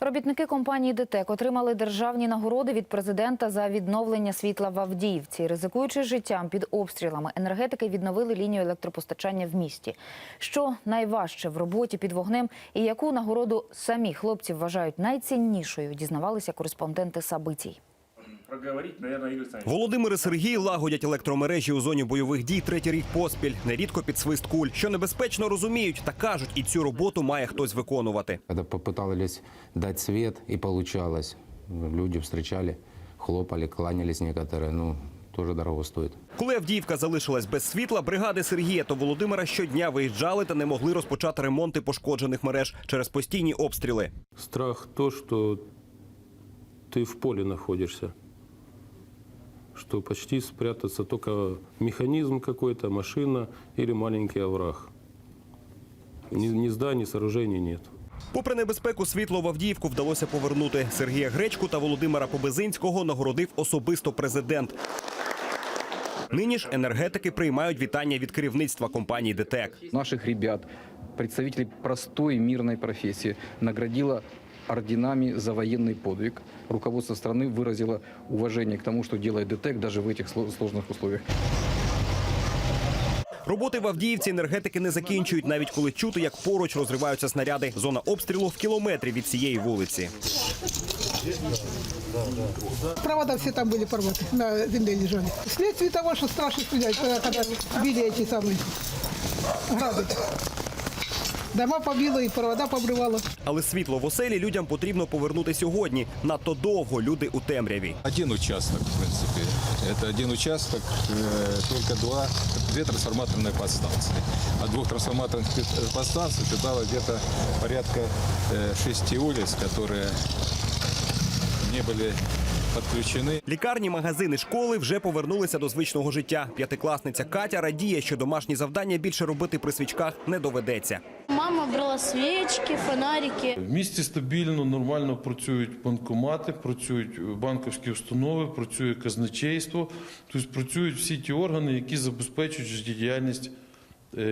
Робітники компанії ДТЕК отримали державні нагороди від президента за відновлення світла в Авдіївці. Ризикуючи життям під обстрілами, енергетики відновили лінію електропостачання в місті. Що найважче в роботі під вогнем і яку нагороду самі хлопці вважають найціннішою, дізнавалися кореспонденти Сабитій проговорить, наверное, Игорь Александрович. Володимир і Сергій лагодять електромережі у зоні бойових дій третій рік поспіль, нерідко під свист куль, що небезпечно розуміють та кажуть, і цю роботу має хтось виконувати. Когда попытались дать свет, и получалось. Люди встречали, хлопали, кланялись некоторые. Ну, тоже дорого стоит. Коли Авдіївка залишилась без світла, бригади Сергія та Володимира щодня виїжджали та не могли розпочати ремонти пошкоджених мереж через постійні обстріли. Страх то, что ты в поле находишься, что почти спрятаться только механизм какой-то, машина или маленький овраг. Ни, ни зданий, ни сооружений нет. Попри небезпеку, світло в Авдіївку вдалося повернути. Сергія Гречку та Володимира Побезинського нагородив особисто президент. Нині ж енергетики приймають вітання від керівництва компанії ДТЕК. наших ребят, представителей простой мирной профессии, наградила орденами за военный подвиг. Руководство страны выразило уважение к тому, что делает ДТЭК даже в этих сло- сложных условиях. Роботи в Авдіївці енергетики не закінчують, навіть коли чути, як поруч розриваються снаряди. Зона обстрілу в кілометрі від цієї вулиці. Провода все там были порваты, на земле лежали. Вследствие того, что страшно стрелять, когда, когда били эти самые грады. Дома побило и провода побрывало. Але світло в оселі людям потрібно повернути сьогодні. Надто довго люди у темряві. Один участок, в принципе. Это один участок, э, только два, две трансформаторные подстанции. От двух трансформаторных пи- подстанций питало где-то порядка э, шести улиц, которые не были подключены. Лікарні, магазини, школи вже повернулися до звичного життя. П'ятикласниця Катя радіє, що домашні завдання більше робити при свічках не доведеться. Мама брала свічки, фонарики. В місті стабільно, нормально працюють банкомати, працюють банківські установи, працює казначейство, тобто працюють всі ті органи, які забезпечують життєдіяльність е,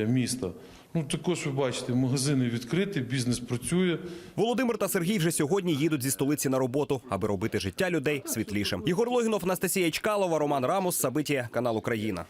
міста. Ну, також ви бачите, магазини відкриті, бізнес працює. Володимир та Сергій вже сьогодні їдуть зі столиці на роботу, аби робити життя людей світлішим. Ігор Логінов, Анастасія Чкалова, Роман Рамос, Сабитія, канал Україна.